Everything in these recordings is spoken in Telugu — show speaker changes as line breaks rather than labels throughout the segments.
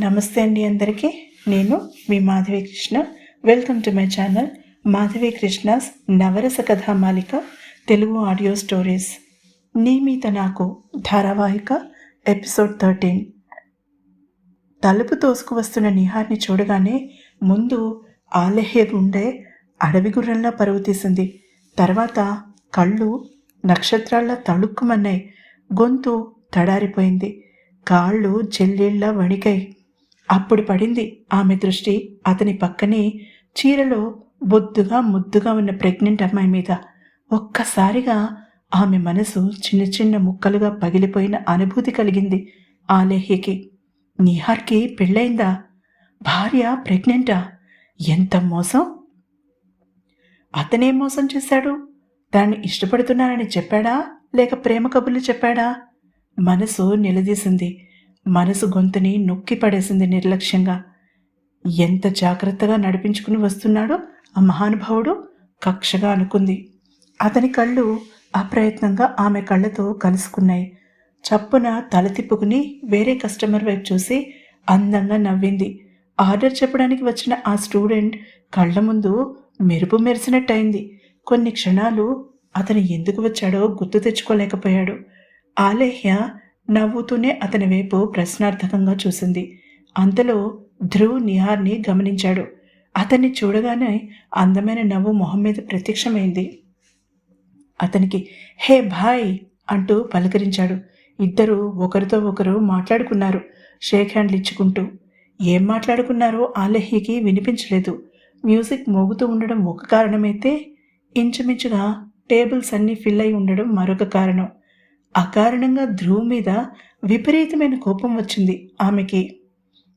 నమస్తే అండి అందరికీ. నేను మీ Madhavi Krishna. Welcome to my channel Madhavi Krishna's Navarasa Kathamalika Telugu audio stories. నీ మీద నాకు ధారావాహిక ఎపిసోడ్ థర్టీన్. తలుపు తోసుకు వస్తున్న నిహార్ని చూడగానే ముందు ఆలహ్య గుండె అడవి గుర్రంలా పరుగు తీసింది. తర్వాత కళ్ళు నక్షత్రాల్లా తళుక్కుమన్నాయి. గొంతు తడారిపోయింది. కాళ్ళు జల్లీళ్ళ వణికాయి. అప్పుడు పడింది ఆమె దృష్టి అతని పక్కనే చీరలో బొద్దుగా ముద్దుగా ఉన్న ప్రెగ్నెంట్ అమ్మాయి మీద. ఒక్కసారిగా ఆమె మనసు చిన్న చిన్న ముక్కలుగా పగిలిపోయిన అనుభూతి కలిగింది ఆలేహ్యకి. నిహార్కి పెళ్ళైందా భార్య ప్రెగ్నెంటా? ఎంత మోసం? అతనేం మోసం చేశాడు? దాన్ని ఇష్టపడుతున్నానని చెప్పాడా? లేక ప్రేమ కబుర్లు చెప్పాడా? మనసు నిలదీసింది. మనసు గొంతుని నొక్కి పడేసింది నిర్లక్ష్యంగా. ఎంత జాగ్రత్తగా నడిపించుకుని వస్తున్నాడో ఆ మహానుభావుడు కక్షగా అనుకుంది. అతని కళ్ళు అప్రయత్నంగా ఆమె కళ్ళతో కలుసుకున్నాయి. చప్పున తల తిప్పుకుని వేరే కస్టమర్ వైపు చూసి అందంగా నవ్వింది. ఆర్డర్ చెప్పడానికి వచ్చిన ఆ స్టూడెంట్ కళ్ళ ముందు మెరుపు మెరిసినట్టయింది. కొన్ని క్షణాలు అతను ఎందుకు వచ్చాడో గుర్తు తెచ్చుకోలేకపోయాడు. ఆలేహ్య నవ్వుతూనే అతని వైపు ప్రశ్నార్థకంగా చూసింది. అంతలో ధ్రువ్ నిహార్ని గమనించాడు. అతన్ని చూడగానే అందమైన నవ్వు మొహం మీద ప్రత్యక్షమైంది. అతనికి హే భాయ్! అంటూ పలకరించాడు. ఇద్దరు ఒకరితో ఒకరు మాట్లాడుకున్నారు షేక్ హ్యాండ్లు ఇచ్చుకుంటూ. ఏం మాట్లాడుకున్నారో ఆలహ్యకి వినిపించలేదు. మ్యూజిక్ మోగుతూ ఉండడం ఒక కారణమైతే ఇంచుమించుగా టేబుల్స్ అన్నీ ఫిల్ అయి ఉండడం మరొక కారణం. అకారణంగా ధ్రువ్ మీద విపరీతమైన కోపం వచ్చింది. ఆమెకి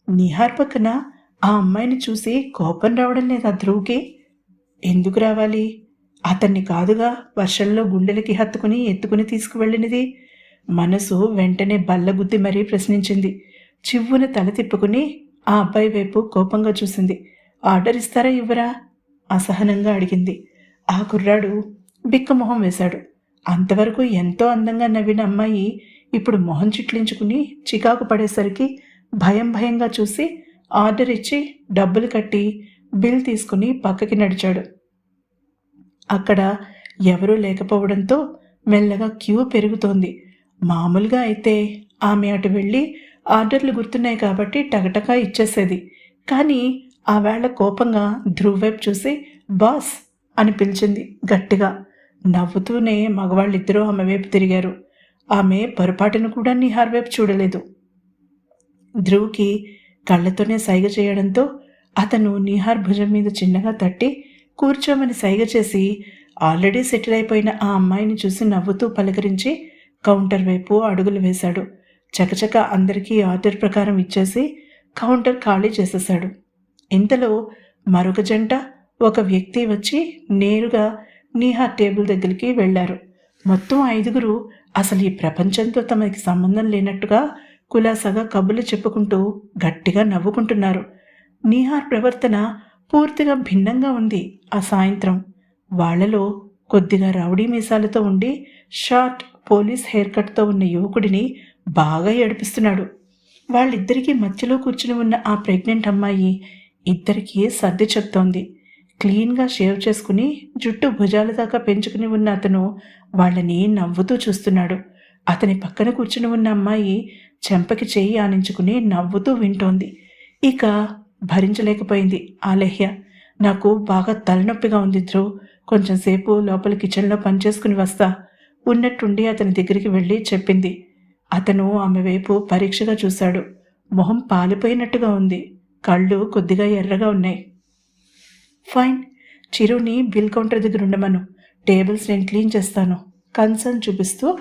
నిహార్ పక్కన ఆ అమ్మాయిని చూసి కోపం రావడం లేదా ధ్రువ్కి? ఎందుకు రావాలి? అతన్ని కాదుగా వర్షంలో గుండెలకి హత్తుకుని ఎత్తుకుని తీసుకువెళ్ళినది? మనసు వెంటనే బల్లగుద్ది మరీ ప్రశ్నించింది. చివ్వున తల తిప్పుకుని ఆ అబ్బాయి వైపు కోపంగా చూసింది. ఆర్డర్ ఇస్తారా ఇవ్వరా? అసహనంగా అడిగింది. ఆ కుర్రాడు బిక్కమొహం వేశాడు. అంతవరకు ఎంతో అందంగా నవ్విన అమ్మాయి ఇప్పుడు మొహం చిట్లించుకుని చికాకు పడేసరికి భయం భయంగా చూసి ఆర్డర్ ఇచ్చి డబ్బులు కట్టి బిల్ తీసుకుని పక్కకి నడిచాడు. అక్కడ ఎవరూ లేకపోవడంతో మెల్లగా క్యూ పెరుగుతోంది. మామూలుగా అయితే ఆమె అటు వెళ్ళి ఆర్డర్లు గుర్తున్నాయి కాబట్టి టగటగా ఇచ్చేసేది. కానీ ఆ వేళ కోపంగా ధ్రువ్ వైపు చూసి బాస్ అని పిలిచింది గట్టిగా. నవ్వుతూనే మగవాళ్ళిద్దరూ ఆమె వైపు తిరిగారు. ఆమె పొరపాటును కూడా నిహార్ వైపు చూడలేదు. ధ్రువ్కి కళ్ళతోనే సైగ చేయడంతో అతను నిహార్ భుజం మీద చిన్నగా తట్టి కూర్చోమని సైగ చేసి ఆల్రెడీ సెటిల్ అయిపోయిన ఆ అమ్మాయిని చూసి నవ్వుతూ పలకరించి కౌంటర్ వైపు అడుగులు వేశాడు. చకచక అందరికీ ఆర్డర్ ప్రకారం ఇచ్చేసి కౌంటర్ ఖాళీ చేసేశాడు. ఇంతలో మరొక జంట ఒక వ్యక్తి వచ్చి నేరుగా నీహా టేబుల్ దగ్గరికి వెళ్ళారు మొత్తం ఐదుగురు అసలు ఈ ప్రపంచంతో తమకి సంబంధం లేనట్టుగా కులాసగా కబుర్లు చెప్పుకుంటూ గట్టిగా నవ్వుకుంటున్నారు. నీహార్ ప్రవర్తన పూర్తిగా భిన్నంగా ఉంది ఆ సాయంత్రం. వాళ్ళలో కొద్దిగా రౌడీ మీసాలతో ఉండి షార్ట్ పోలీస్ హెయిర్ కట్తో ఉన్న యువకుడిని బాగా ఏడిపిస్తున్నాడు. వాళ్ళిద్దరికీ మధ్యలో కూర్చుని ఉన్న ఆ ప్రెగ్నెంట్ అమ్మాయి ఇద్దరికీ సర్ది చెప్తోంది. క్లీన్గా షేవ్ చేసుకుని జుట్టు భుజాల దాకా పెంచుకుని ఉన్న అతను వాళ్ళని నవ్వుతూ చూస్తున్నాడు. అతని పక్కన కూర్చుని ఉన్న అమ్మాయి చెంపకి చేయి ఆనించుకుని నవ్వుతూ వింటోంది. ఇక భరించలేకపోయింది ఆలహ్య. నాకు బాగా తలనొప్పిగా ఉంది ధ్రువ్. కొంచెం సేపు లోపల కిచెన్లో పనిచేసుకుని వస్తా. ఉన్నట్టుండి అతని దగ్గరికి వెళ్ళి చెప్పింది. అతను ఆమె వైపు పరీక్షగా చూశాడు. మొహం పాలిపోయినట్టుగా ఉంది. కళ్ళు కొద్దిగా ఎర్రగా ఉన్నాయి. ఫైన్. చిరుని బిల్ కౌంటర్ దగ్గర ఉండమను. టేబుల్స్ నేను క్లీన్ చేస్తాను. కన్సర్న్ చూపిస్తూ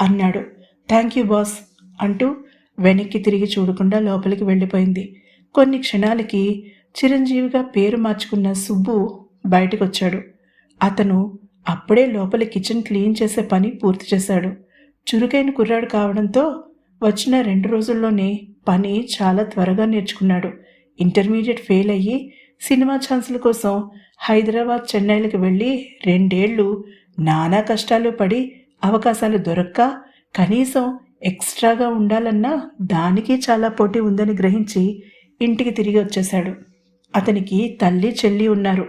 అన్నాడు. థ్యాంక్ యూ బాస్ అంటూ వెనక్కి తిరిగి చూడకుండా లోపలికి వెళ్ళిపోయింది. కొన్ని క్షణాలకి చిరంజీవిగా పేరు మార్చుకున్న సుబ్బు బయటకు వచ్చాడు అతను అప్పుడే లోపల కిచెన్ క్లీన్ చేసే పని పూర్తి చేశాడు. చురుకైన కుర్రాడు కావడంతో వచ్చిన రెండు రోజుల్లోనే పని చాలా త్వరగా నేర్చుకున్నాడు. ఇంటర్మీడియట్ ఫెయిల్ అయ్యి సినిమా ఛాన్సుల కోసం హైదరాబాద్ చెన్నైలకు వెళ్ళి రెండేళ్ళు నానా కష్టాలు పడి అవకాశాలు దొరక్క కనీసం ఎక్స్ట్రాగా ఉండాలన్నా దానికి చాలా పోటీ ఉందని గ్రహించి ఇంటికి తిరిగి వచ్చేశాడు. అతనికి తల్లి చెల్లి ఉన్నారు.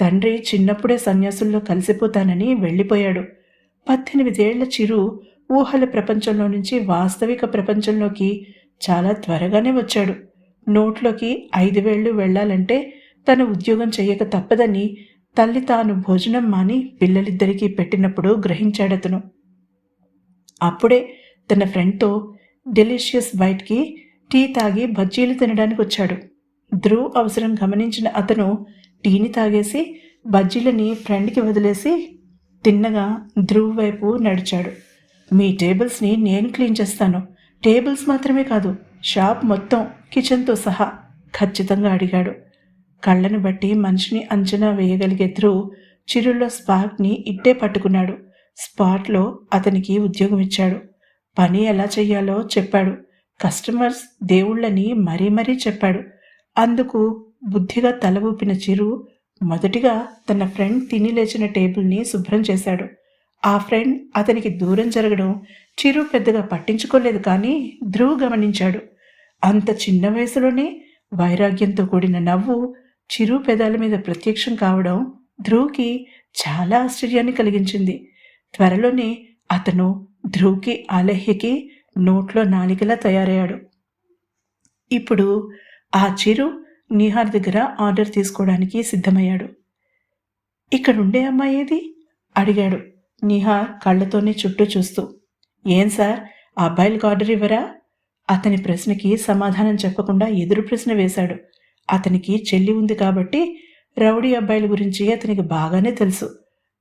తండ్రి చిన్నప్పుడే సన్యాసుల్లో కలిసిపోతానని వెళ్ళిపోయాడు. పద్దెనిమిదేళ్ళ చిరు ఊహల ప్రపంచంలో నుంచి వాస్తవిక ప్రపంచంలోకి చాలా త్వరగానే వచ్చాడు. నోట్లోకి ఐదు వేళ్ళు వెళ్ళాలంటే తన ఉద్యోగం చేయక తప్పదని తల్లి తాను భోజనం మాని పిల్లలిద్దరికీ పెట్టినప్పుడు గ్రహించాడతను. అప్పుడే తన ఫ్రెండ్తో డెలిషియస్ బయట్కి టీ తాగి బజ్జీలు తినడానికి వచ్చాడు. ధ్రువ్ అవసరం గమనించిన అతను టీని తాగేసి బజ్జీలని ఫ్రెండ్కి వదిలేసి తిన్నగా ధ్రువ్ వైపు నడిచాడు. మీ టేబుల్స్ని నేను క్లీన్ చేస్తాను. టేబుల్స్ మాత్రమే కాదు షాప్ మొత్తం కిచెన్తో సహా ఖచ్చితంగా అడిగాడు. కళ్ళను బట్టి మనిషిని అంచనా వేయగలిగే ధ్రువ్ చిరుల్లో స్పార్క్ని ఇట్టే పట్టుకున్నాడు. స్పాట్లో అతనికి ఉద్యోగం ఇచ్చాడు పని ఎలా చేయాలో చెప్పాడు. కస్టమర్స్ దేవుళ్ళని మరీ మరీ చెప్పాడు. అందుకు బుద్ధిగా తల ఊపిన చిరు మొదటిగా తన ఫ్రెండ్ తిని లేచిన టేబుల్ని శుభ్రం చేశాడు. ఆ ఫ్రెండ్ అతనికి దూరం జరగడం చిరు పెద్దగా పట్టించుకోలేదు కానీ ధ్రువ్ గమనించాడు. అంత చిన్న వయసులోనే వైరాగ్యంతో కూడిన నవ్వు చిరు పెదాల మీద ప్రత్యక్షం కావడం ధ్రువ్కి చాలా ఆశ్చర్యాన్ని కలిగించింది. త్వరలోనే అతను ధ్రువ్కి ఆలహ్యకి నోట్లో నాలికలా తయారయ్యాడు. ఇప్పుడు ఆ చిరు నిహార్ దగ్గర ఆర్డర్ తీసుకోవడానికి సిద్ధమయ్యాడు. ఇక్కడుండే అమ్మాయి ఏది? అడిగాడు నిహార్ కళ్ళతోనే చుట్టూ చూస్తూ. ఏం సార్ ఆ అబ్బాయిలకు ఆర్డర్ ఇవ్వరా? అతని ప్రశ్నకి సమాధానం చెప్పకుండా ఎదురు ప్రశ్న వేశాడు. అతనికి చెల్లి ఉంది కాబట్టి రౌడీ అబ్బాయిల గురించి అతనికి బాగానే తెలుసు.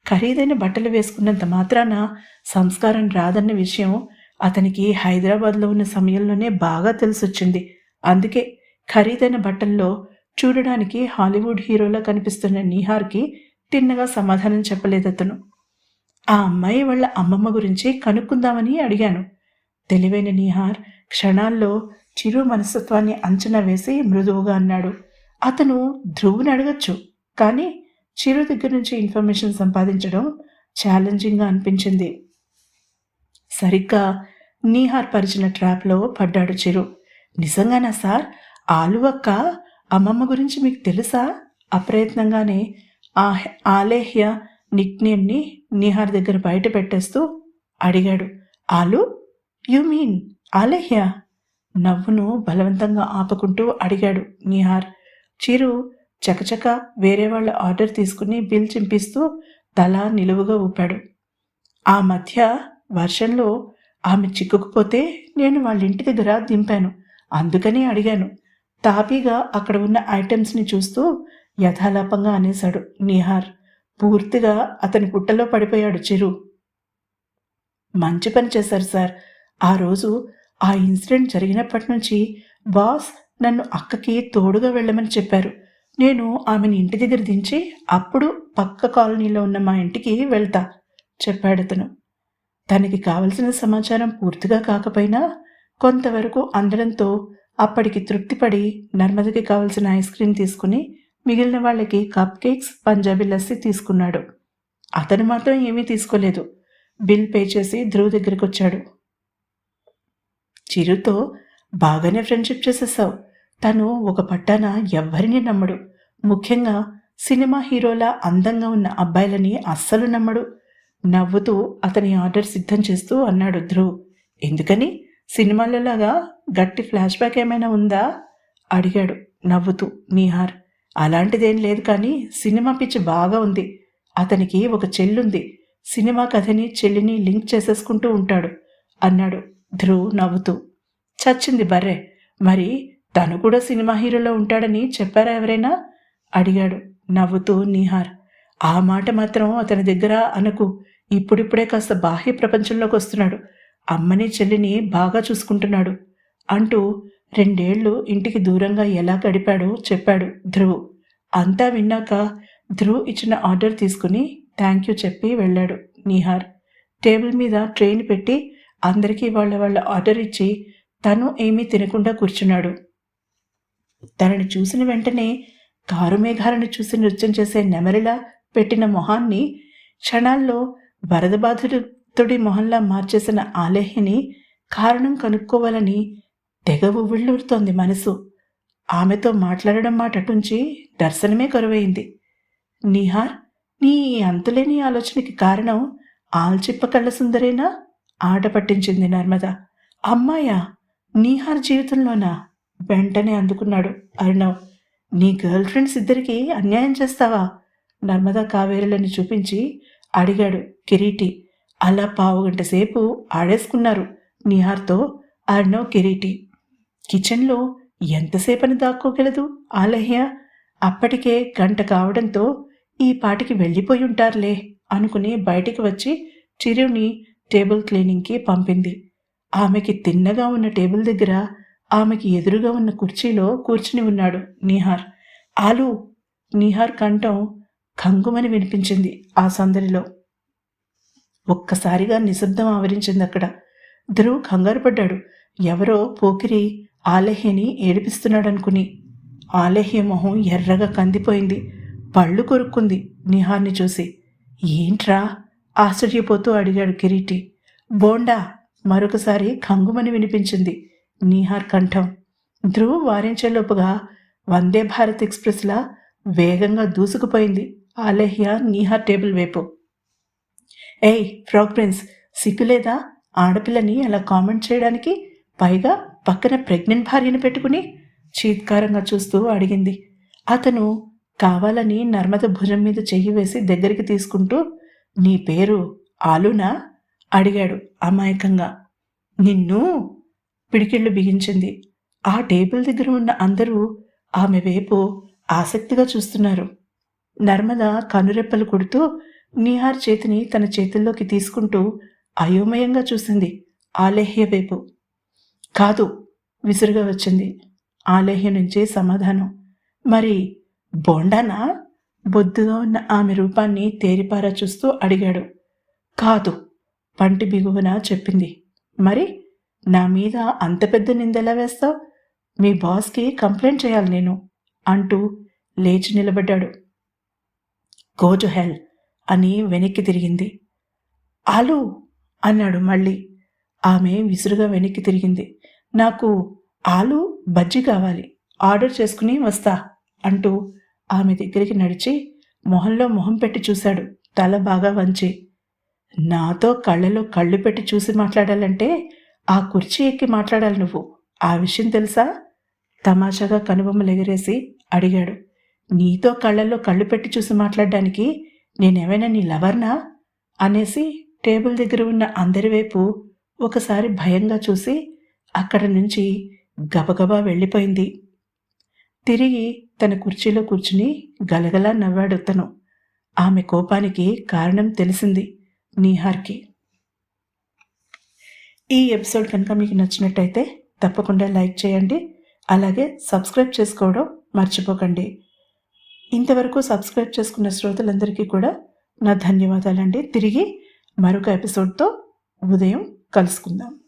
ఖరీదైన బట్టలు వేసుకున్నంత మాత్రాన సంస్కారం రాదన్న విషయం అతనికి హైదరాబాద్లో ఉన్న సమయంలోనే బాగా తెలిసొచ్చింది. అందుకే ఖరీదైన బట్టల్లో చూడడానికి హాలీవుడ్ హీరోలా కనిపిస్తున్న నీహార్కి తిన్నగా సమాధానం చెప్పలేదు అతను. ఆ అమ్మాయి వాళ్ళ అమ్మమ్మ గురించి కనుక్కుందామని అడిగాను. తెలివైన నీహార్ క్షణాల్లో చిరు మనస్తత్వాన్ని అంచనా వేసి మృదువుగా అన్నాడు. అతను ధ్రువుని అడగచ్చు కానీ చిరు దగ్గర నుంచి ఇన్ఫర్మేషన్ సంపాదించడం ఛాలెంజింగ్గా అనిపించింది. సరిగ్గా నీహార్ పరిచిన ట్రాప్లో పడ్డాడు చిరు. నిజంగానా సార్? ఆలువక్క అమ్మమ్మ గురించి మీకు తెలుసా? అప్రయత్నంగానే ఆ ఆలేహ్య నిక్నేమ్ని నీహార్ దగ్గర బయట పెట్టేస్తూ అడిగాడు. ఆలు? You mean Alekhya? నవ్వును బలవంతంగా ఆపుకుంటూ అడిగాడు నిహార్. చిరు చకచక వేరే వాళ్ళ ఆర్డర్ తీసుకుని బిల్ చింపిస్తూ తల నిలువుగా ఊపాడు. ఆ మధ్య వర్షంలో ఆమె చిక్కుకుపోతే నేను వాళ్ళ ఇంటి దగ్గర దింపాను. అందుకని అడిగాను. తాపీగా అక్కడ ఉన్న ఐటమ్స్ని చూస్తూ యథాలాపంగా అనేశాడు నిహార్. పూర్తిగా అతని పుట్టలో పడిపోయాడు చిరు. మంచి పని చేశారు సార్. ఆ రోజు ఆ ఇన్సిడెంట్ జరిగినప్పటి నుంచి బాస్ నన్ను అక్కకి తోడుగా వెళ్ళమని చెప్పారు. నేను ఆమెను ఇంటి దగ్గర దించి అప్పుడు పక్క కాలనీలో ఉన్న మా ఇంటికి వెళ్తా చెప్పాడతను తనకి కావలసిన సమాచారం పూర్తిగా కాకపోయినా కొంతవరకు అందడంతో అప్పటికి తృప్తిపడి నర్మదకి కావలసిన ఐస్ క్రీమ్ తీసుకుని మిగిలిన వాళ్ళకి కప్ కేక్స్ పంజాబీ లస్సీ తీసుకున్నాడు. అతను మాత్రం ఏమీ తీసుకోలేదు. బిల్ పే చేసి ధ్రువ్ దగ్గరికి వచ్చాడు చిరుతో బాగానే ఫ్రెండ్షిప్ చేసేసావు. తను ఒక పట్టాన ఎవ్వరిని నమ్మడు. ముఖ్యంగా సినిమా హీరోలా అందంగా ఉన్న అబ్బాయిలని అస్సలు నమ్మడు. నవ్వుతూ అతని ఆర్డర్ సిద్ధం చేస్తూ అన్నాడు ధ్రువ్. ఎందుకని? సినిమాలలాగా గట్టి ఫ్లాష్ బ్యాక్ ఏమైనా ఉందా? అడిగాడు నవ్వుతూ నీహార్. అలాంటిదేం లేదు కానీ సినిమా పిచ్చి బాగా ఉంది. అతనికి ఒక చెల్లుంది. సినిమా కథని చెల్లిని లింక్ చేసేసుకుంటూ ఉంటాడు అన్నాడు ధ్రువ్ నవ్వుతూ చచ్చింది బర్రే. మరి తను కూడా సినిమా హీరోలో ఉంటాడని చెప్పారా ఎవరైనా? అడిగాడు నవ్వుతూ నీహార్. ఆ మాట మాత్రం అతని దగ్గర అనకు. ఇప్పుడిప్పుడే కాస్త బాహ్య ప్రపంచంలోకి వస్తున్నాడు. అమ్మని చెల్లిని బాగా చూసుకుంటున్నాడు అంటూ రెండేళ్ళు ఇంటికి దూరంగా ఎలా గడిపాడో చెప్పాడు ధ్రువ్. అంతా విన్నాక ధ్రువ్ ఇచ్చిన ఆర్డర్ తీసుకుని థ్యాంక్ యూ చెప్పి వెళ్ళాడు నిహార్. టేబుల్ మీద ట్రైన్ పెట్టి అందరికీ వాళ్ళ వాళ్ళ ఆర్డర్ ఇచ్చి తను ఏమీ తినకుండా కూర్చున్నాడు. తనని చూసిన వెంటనే కారు మేఘాలను చూసి నృత్యం చేసే నెమరిలా పెట్టిన మొహాన్ని క్షణాల్లో వరద బాధితుడి మొహంలా మార్చేసిన ఆలేహిని కారణం కనుక్కోవాలని తెగ ఉవ్విళ్ళూరుతోంది మనసు. ఆమెతో మాట్లాడడం మాట అటుంచి దర్శనమే కరువైంది. నిహార్ నీ అంతులేని ఆలోచనకి కారణం ఆల్చిప్ప కళ్ళ సుందరేనా? ఆట పట్టించింది నర్మద. అమ్మాయా నీహార్ జీవితంలోనా? వెంటనే అందుకున్నాడు అర్ణవ్. నీ గర్ల్ ఫ్రెండ్స్ ఇద్దరికి అన్యాయం చేస్తావా? నర్మదా కావేరులని చూపించి అడిగాడు కిరీటి. అలా పావుగంట సేపు ఆడేసుకున్నారు నిహార్తో అర్ణవ్ కిరీటి. కిచెన్లో ఎంతసేపని దాక్కోగలదు ఆలహ్య? అప్పటికే గంట కావడంతో ఈ పాటికి వెళ్ళిపోయి ఉంటారులే అనుకుని బయటికి వచ్చి చిరుని టేబుల్ క్లీనింగ్కి పంపింది. ఆమెకి తిన్నగా ఉన్న టేబుల్ దగ్గర ఆమెకి ఎదురుగా ఉన్న కుర్చీలో కూర్చుని ఉన్నాడు నీహార్. ఆలు! నీహార్ కంఠం కంగుమని వినిపించింది ఆ సందడిలో. ఒక్కసారిగా నిశ్శబ్దం ఆవరించింది అక్కడ. ధ్రువ్ కంగారు పడ్డాడు. ఎవరో పోకిరి ఆలహ్యని ఏడిపిస్తున్నాడనుకుని. ఆలహ్య మొహం ఎర్రగా కందిపోయింది. పళ్ళు కొరుక్కుంది నిహార్ని చూసి. ఏంట్రా? ఆశ్చర్యపోతూ అడిగాడు కిరీటి. బోండా మరొకసారి కంగుమని వినిపించింది నీహార్ కంఠం. ధ్రువ్ వారించేలోపుగా వందే భారత్ ఎక్స్ప్రెస్లా వేగంగా దూసుకుపోయింది ఆలహ్య నీహార్ టేబుల్ వైపు. ఏయ్ ఫ్రాక్ ప్రిన్స్ సిగ్గులేదా? ఆడపిల్లని అలా కామెంట్ చేయడానికి పైగా పక్కన ప్రెగ్నెంట్ భార్యను పెట్టుకుని చీత్కారంగా చూస్తూ అడిగింది. అతను కావాలని నర్మద భుజం మీద చెయ్యి వేసి దగ్గరికి తీసుకుంటూ నీ పేరు ఆలునా? అడిగాడు అమాయకంగా. నిన్ను పిడికిళ్ళు బిగించింది. ఆ టేబుల్ దగ్గర ఉన్న అందరూ ఆమె వైపు ఆసక్తిగా చూస్తున్నారు. నర్మద కనురెప్పలు కొడుతూ నిహార్ చేతిని తన చేతుల్లోకి తీసుకుంటూ అయోమయంగా చూసింది ఆలేహ్య వైపు. కాదు విసురుగా వచ్చింది. ఆలేహ్య నుంచి సమాధానం. మరి బోండానా? బొద్దుగా ఉన్న ఆమె రూపాన్ని తేరిపారా చూస్తూ అడిగాడు. కాదు పంటి బిగువన చెప్పింది. మరి నా మీద అంత పెద్ద నిందెలా వేస్తావు? మీ బాస్కి కంప్లైంట్ చేయాలి నేను అంటూ లేచి నిలబడ్డాడు. గో టు హెల్ అని వెనక్కి తిరిగింది. ఆలు అన్నాడు మళ్ళీ. ఆమె విసురుగా వెనక్కి తిరిగింది. నాకు ఆలు బజ్జి కావాలి ఆర్డర్ చేసుకుని వస్తా అంటూ ఆమె దగ్గరికి నడిచి మొహంలో మొహం పెట్టి చూశాడు. తల బాగా వంచి. నాతో కళ్ళలో కళ్ళు పెట్టి చూసి మాట్లాడాలంటే ఆ కుర్చీ ఎక్కి మాట్లాడాలి నువ్వు. ఆ విషయం తెలుసా? తమాషాగా కనుబొమ్మలు ఎగిరేసి అడిగాడు. నీతో కళ్ళల్లో కళ్ళు పెట్టి చూసి మాట్లాడడానికి నేనేమైనా నీ లవర్నా? అనేసి టేబుల్ దగ్గర ఉన్న అందరి వైపు ఒకసారి భయంగా చూసి అక్కడ నుంచి గబగబా వెళ్ళిపోయింది. తిరిగి తన కుర్చీలో కూర్చుని గలగలా నవ్వాడు తను. ఆమె కోపానికి కారణం తెలిసింది నీహార్కి. ఈ ఎపిసోడ్ కనుక మీకు నచ్చినట్టయితే తప్పకుండా లైక్ చేయండి. అలాగే సబ్స్క్రైబ్ చేసుకోవడం మర్చిపోకండి. ఇంతవరకు సబ్స్క్రైబ్ చేసుకున్న శ్రోతలందరికీ కూడా నా ధన్యవాదాలండి. తిరిగి మరొక ఎపిసోడ్తో ఉదయం కలుసుకుందాం.